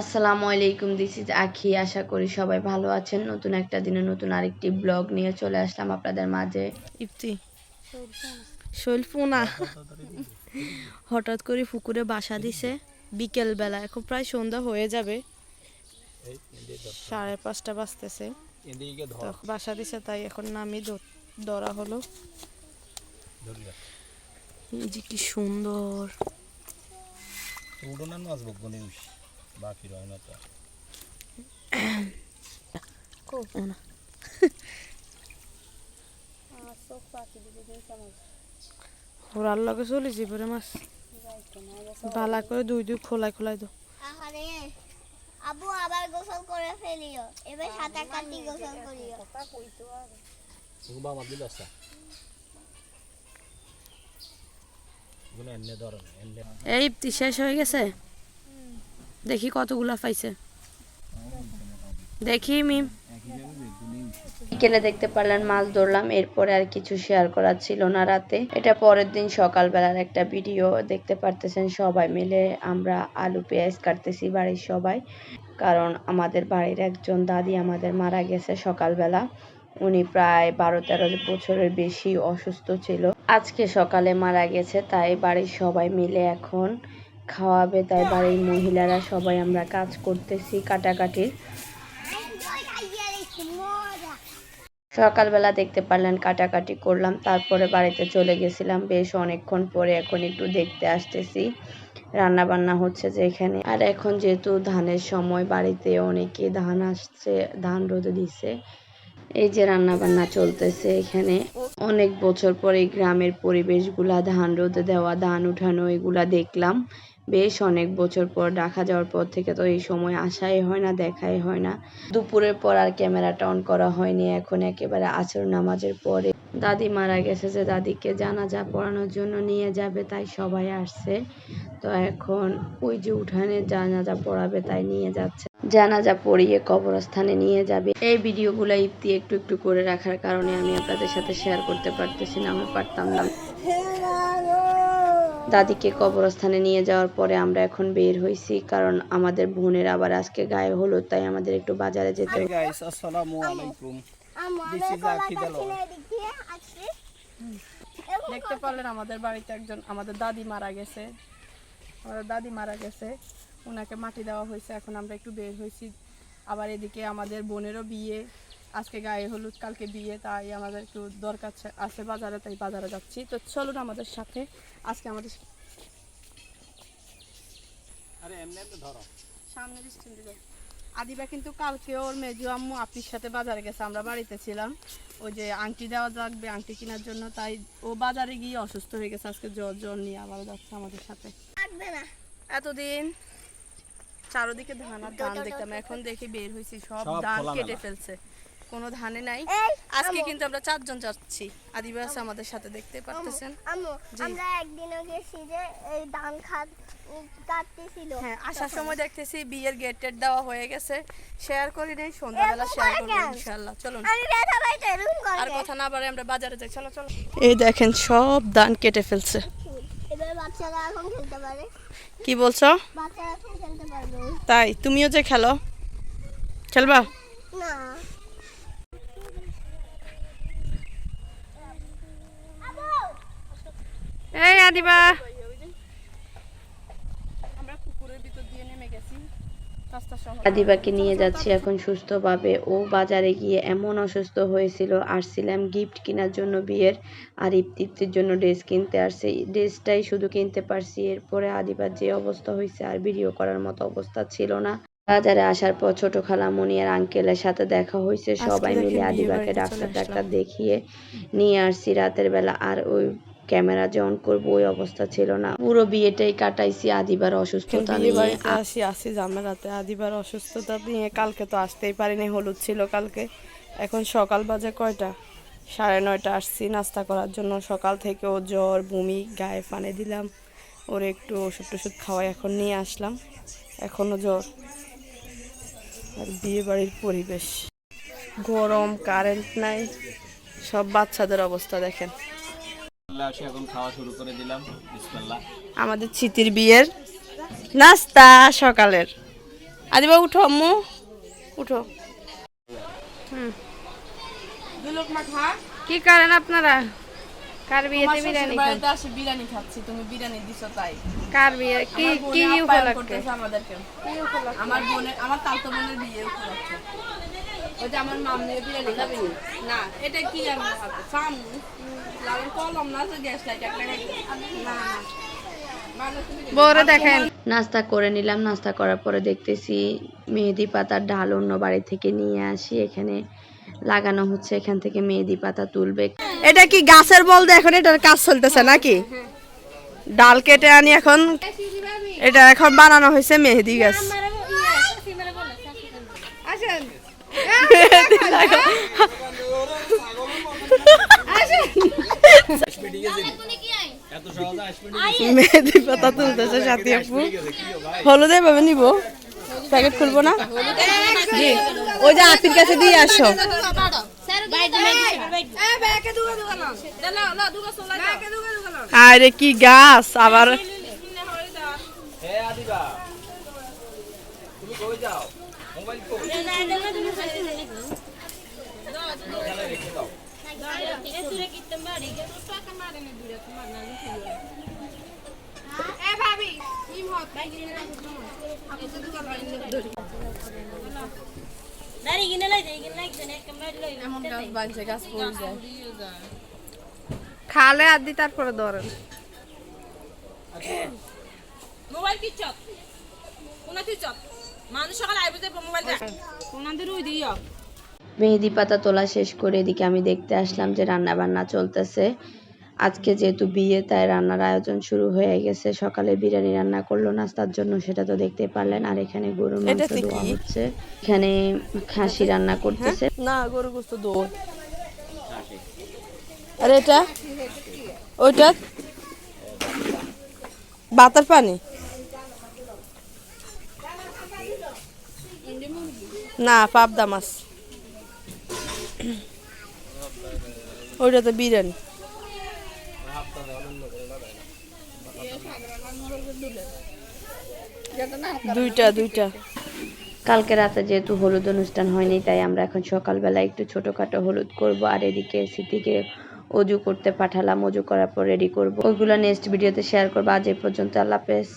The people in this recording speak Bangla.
আসসালামু আলাইকুম দিস ইজ আখি আশা করি সবাই ভালো আছেন। নতুন একটা দিনে নতুন আরেকটি ব্লগ নিয়ে চলে আসলাম আপনাদের মাঝে। ইপ্তি শৈলফুনা হঠাৎ করে পুকুরে বাসা দিছে। বিকেল বেলা এখন প্রায় সন্ধ্যা হয়ে যাবে। সাড়ে পাঁচটা বাজতেছে। বাসা দিছে তাই এখন নামি ধরা হলো। এই যে কি সুন্দর। মাছ বাকি রয় না তো লগে মাছ বালা করে দুই দুই খোলাই খোলাই দো আহারে আবু আবার গোসল করে ফেলিও এবার সাঁতার কাটি গোসল করিও আমার দিল আসা এই শেষ হয়ে গেছে দেখি কতগুলা পাইছে। দেখি, মিম। বিকেলে দেখতে পারলেন, মাছ ধরলাম, এরপরে আর কিছু শেয়ার করার ছিল না রাতে। এটা পরের দিন সকালবেলার একটা ভিডিও দেখতে পারতেছেন সবাই মিলে। আমরা আলু, পেঁয়াজ কাটতেছি বাড়ির সবাই। কারণ আমাদের বাড়ির একজন দাদি আমাদের মারা গেছে সকালবেলা। উনি প্রায় বারো তেরো বছরের বেশি অসুস্থ ছিল। আজকে সকালে মারা গেছে, তাই বাড়ির সবাই মিলে এখন খাওয়াবে, তাই বাড়ির মহিলারা সবাই আমরা কাজ করতেছি কাটাকাটির। সকালবেলা দেখতে পারলেন কাটাকাটি করলাম, তারপরে বাড়িতে চলে গেছিলাম। বেশ অনেকক্ষণ পরে এখন একটু দেখতে আসতেছি। রান্না বান্না হচ্ছে যে এখানে আর এখন যেহেতু ধানের সময়, বাড়িতে অনেকে ধান আসছে, ধান রোদে দিছে। এই যে রান্না বান্না চলতেছে এখানে। অনেক বছর পরে গ্রামের পরিবেশগুলা, ধান রোদে দেওয়া, ধান উঠানো, এগুলা দেখলাম। বেশ অনেক বছর পর ঢাকা যাওয়ার পর থেকে তো এই সময় আসাই হয় না, দেখাই হয় না। দুপুরের পর আর ক্যামেরাটা অন করা হয়নি, এখন একেবারে আসর নামাজের পরে। দাদি মারা গেছে যে দাদিকে জানাজা পড়ানোর জন্য নিয়ে যাবে, তাই সবাই আসছে। তো এখন ওই যে উঠানে জানাজা পড়াবে, তাই নিয়ে যাচ্ছে। জানাজা পড়িয়ে কবরস্থানে নিয়ে যাবে। এই ভিডিওগুলো ইফতি একটু একটু করে রাখার কারণে আমি আপনাদের সাথে শেয়ার করতে পারতেছি না, আমি পারতাম না। দাদিকে কবরস্থানে নিয়ে যাওয়ার পরে আমরা এখন বের হয়েছি কারণ আমাদের বোনের আবার আজকে গায়ে হলুদ তাই আমাদের একটু বাজারে যেতে হবে। গাইস আসসালামু আলাইকুম। is Aki Dalwar. দেখতে পারলেন আমাদের বাড়িতে একজন আমাদের দাদি মারা গেছে। আমাদের দাদি মারা গেছে। ওনাকে মাটি দেওয়া হয়েছে এখন আমরা একটু বের হয়েছি আবার এদিকে আমাদের বোনেরও বিয়ে। আজকে গায়ে হলুদ কালকে বিয়ে তাই আমাদের একটু দরকার আছে বাজারে তাই বাজারে যাচ্ছি। তো চলুন আমাদের সাথে আজকে আমাদের আরে এমনি এমনি ধরো। সামনে আদিবা কিন্তু কালকে ওর মেজু আম্মু আপির সাথে বাজারে গেছে আমরা বাড়িতে ছিলাম। ওই যে আংটি দেওয়া লাগবে আংটি কেনার জন্য তাই ও বাজারে গিয়ে অসুস্থ হয়ে গেছে আজকে জ্বর জ্বর নিয়ে আবার যাচ্ছে আমাদের সাথে। না। এতদিন চারোদিকে ধান আর ধান দেখতাম এখন দেখি বের হয়েছি সব সব ধান কেটে ফেলছে। কোনো ধানে নাই। আজকে কিন্তু আমরা চারজন যাচ্ছি। আদিবাস আমাদের সাথে দেখতে পারতেছেন। আমরা একদিনও গেছি যে এই ধান খাত কাটতেছিল। হ্যাঁ আসার সময় দেখতেছি বিয়ের গেট টেট দেওয়া হয়ে গেছে। শেয়ার করি নেই সন্ধ্যাবেলা শেয়ার করব কেন? ইনশাল্লাহ চলুন। আর করে কথা না বাড়ে আমরা বাজারে যাই। চলো চলো। এই দেখেন সব ধান কেটে ফেলছে। এবার বাচ্চারা এখন খেলতে পারে। কি বলছো? বাচ্চারা এখন খেলতে পারবে। তাই তুমিও যে খেলো। খেলবা? না। এই আদিবা আমরা পুকুরের ভিতর দিয়ে নেমে গেছি। রাস্তা শহর আদিবাকে নিয়ে যাচ্ছি এখন সুস্থভাবে। ও বাজারে গিয়ে এমন অসুস্থ হয়েছিল আসছিলাম গিফট কেনার জন্য বিয়ের আর ইপ্তিপ্তির জন্য ড্রেস কিনতে আসছে। ড্রেসটাই শুধু কিনতে পারছি এরপরে আদিবার যে অবস্থা হয়েছে আর ভিডিও করার মতো অবস্থা ছিল না। বাজারে আসার পর ছোট খালামণি আর আঙ্কেলের সাথে দেখা হয়েছে। সবাই মিলে আদিবাকে ডাক্তার ডাক্তার দেখিয়ে নিয়ে আসছি রাতের বেলা। আর ওই ক্যামেরা যে অন করব ওই অবস্থা ছিল না। পুরো বিয়েটাই কাটাইছি আদিবার অসুস্থতা নিয়ে। আসি আসি ঝামেলাতে আদিবার অসুস্থতা নিয়ে কালকে তো আসতেই পারিনি হলুদ ছিল কালকে। এখন সকাল বাজে কয়টা? সাড়ে নয়টা আসছি নাস্তা করার জন্য সকাল থেকে ও জ্বর বমি গায়ে পানি দিলাম। ওর একটু ওষুধ টষুধ খাওয়াই এখন নিয়ে আসলাম। এখনও জ্বর। আর বিয়ে বাড়ির পরিবেশ। গরম কারেন্ট নাই। সব বাচ্চাদের অবস্থা দেখেন। আমাদের চিতির বিয়ের নাস্তা সকালের। আদিবা উঠো আম্মু। উঠো। হুম। কি করেন আপনারা? কার বিয়েতে বিরিয়ানি খান? বাড়িতে আসি বিরিয়ানি খাচ্ছি তুমি বিরিয়ানি দিছো তাই। কার বিয়ে? কি আমার বোনে কি উপলক্ষে? আমাদেরকে। আমার বোনের আমার তালতো বোনের বিয়ে উপলক্ষে। ওই যে আমার বিরিয়ানি না? এটা কি আর সাম লাগান কলম না তো গ্যাস লাইট একটা না দেখেন। নাস্তা করে নিলাম নাস্তা করার পরে দেখতেছি মেহেদি পাতার ডাল অন্য বাড়ি থেকে নিয়ে আসি। এখানে লাগানো হচ্ছে এখান থেকে মেহেদি পাতা তুলবে। এটা কি গাছের বল দিয়ে এখন এটার কাজ চলতেছে নাকি? ডাল কেটে আনি এখন। এটা এখন বানানো হয়েছে মেহেদি গাছ। মেহেদি পাতা তুলতেছে সাথী আপু। হলুদে ভাবে নিব। প্যাকেট খুলবো না? ওই যে আপির কাছে দিয়ে আসো। আরে কি গাছ, আবার তুমি কই কই এমন গাছ বানছে গাছ পড়ে যায় খালে আর দি তারপরে ধরেন। মোবাইল কি চত কোনা কি চত মানুষ সকাল আইবে যে মোবাইল দেখ। কোনাদের ওই দিও মেহেদি পাতা তোলা শেষ করে এদিকে আমি দেখতে আসলাম যে রান্না বান্না চলতেছে। আজকে যেহেতু বিয়ে তাই রান্নার আয়োজন শুরু হয়ে গেছে। সকালে বিরিয়ানি রান্না করল নাস্তার জন্য সেটা তো দেখতে পারলেন। আর এখানে গরুর মাংস ধোয়া হচ্ছে। এখানে খাসি রান্না করতেছে। না গরু গোস্ত আর এটা? ওইটা? বাতার পানি? না পাবদা মাছ। ওইটা তো বিরিয়ানি। দুইটা দুইটা। কালকে রাতে যেহেতু হলুদ অনুষ্ঠান হয়নি, তাই আমরা এখন সকালবেলা একটু ছোটখাটো হলুদ করব, আর এদিকে স্মৃতিকে অজু করতে পাঠালাম, অজু করার পর রেডি করব। ওইগুলো নেক্সট ভিডিওতে শেয়ার করব। আজ এই পর্যন্ত, আল্লাহ হাফেজ।